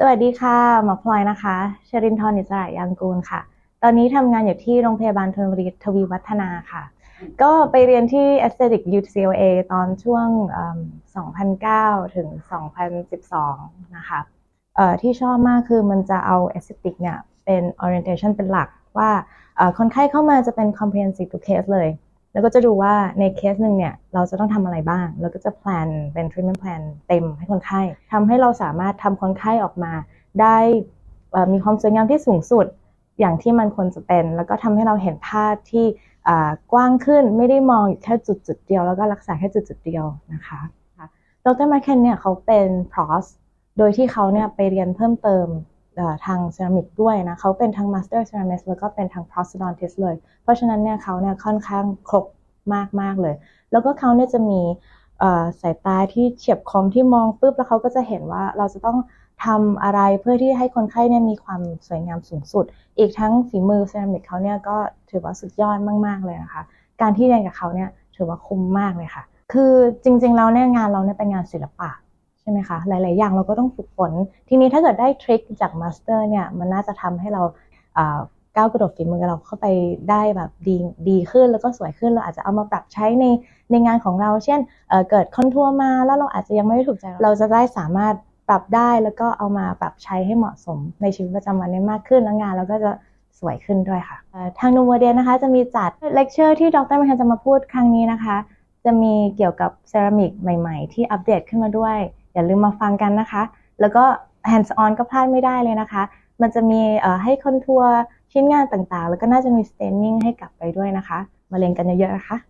สวัสดีค่ะ หมอพลอยนะคะชรินทร์อิสระยางกูลค่ะ ตอนนี้ทำงานอยู่ที่โรงพยาบาลธนบุรีทวีวัฒนาค่ะ ก็ไปเรียนที่ Aesthetic UCLA ตอนช่วง 2009 ถึง 2012 นะคะเออที่ชอบมากคือมันจะเอา Aesthetic เนี่ยเป็น orientation เป็นหลักว่าคนไข้เข้ามาจะเป็น comprehensive ทุกเคสเลย แล้วก็จะดูว่าในเคสหนึ่งเนี่ยเราจะต้องทำอะไรบ้าง แล้วก็จะแพลนเป็น treatment plan เต็มให้คนไข้ทำให้เราสามารถทำคนไข้ออกมาได้มีความสวยงามที่สูงสุดอย่างที่มันควรจะเป็น แล้วก็ทำให้เราเห็นภาพที่กว้างขึ้นไม่ได้มองอยู่แค่จุดจุดเดียว แล้วก็รักษาแค่จุดจุดเดียวนะคะดรมาเคนเนี่ยเขาเป็น pros โดยที่เขาเนี่ยไปเรียนเพิ่มเติม ทางเซรามิกด้วยนะเขาเป็นทั้ง master ceramist แล้วก็เป็นทั้ง prosthodontist เลย เพราะฉะนั้นเนี่ยเขาเนี่ยค่อนข้างครบมากมากๆเลย แล้วก็เขาเนี่ยจะมีสายตาที่เฉียบคมที่มองปุ๊บแล้วเขาก็จะเห็นว่าเราจะต้องทำอะไรเพื่อที่ให้คนไข้เนี่ยมีความสวยงามสูงสุด อีกทั้งฝีมือเซรามิกเขาเนี่ยก็ถือว่าสุดยอดมาก ๆ เลยนะคะ การที่เรียนกับเขาเนี่ยถือว่าคุ้มมากเลยค่ะ คือจริงๆแล้วเนี่ยงานเราเนี่ยเป็นงานศิลปะ ช่ไหมคะหลาย ๆ อย่างเราก็ต้องฝึกฝน ทีนี้ถ้าเกิดได้ทริคจากมาสเตอร์เนี่ยมันน่าจะทำให้เราก้าวกระโดดฝีมือเราเข้าไปได้แบบดีดีขึ้นแล้วก็สวยขึ้นเราอาจจะเอามาปรับใช้ในในงานของเรา เช่นเเกิดคอนทัวร์มาแล้วเราอาจจะยังไม่ได้ถูกใจ เราจะได้สามารถปรับได้แล้วก็เอามาปรับใช้ให้เหมาะสมในชีวิตประจำวันได้มากขึ้นแล้วงานเราก็จะสวยขึ้นด้วยค่ะทางนูโมเดนนะคะจะมีจัดเลคเชอร์ที่ดรมคคนจะมาพูดครั้งนี้นะคะ จะมีเกี่ยวกับเซรามิกใหม่ ๆ ที่อัปเดตขึ้นมาด้วย อย่าลืมมาฟังกันนะคะ แล้วก็ hands on ก็พลาดไม่ได้เลยนะคะ มันจะมีให้คอนทัวร์ชิ้นงานต่างๆ แล้วก็น่าจะมี staining ให้กลับไปด้วยนะคะ มาเรียนกันเยอะๆนะคะ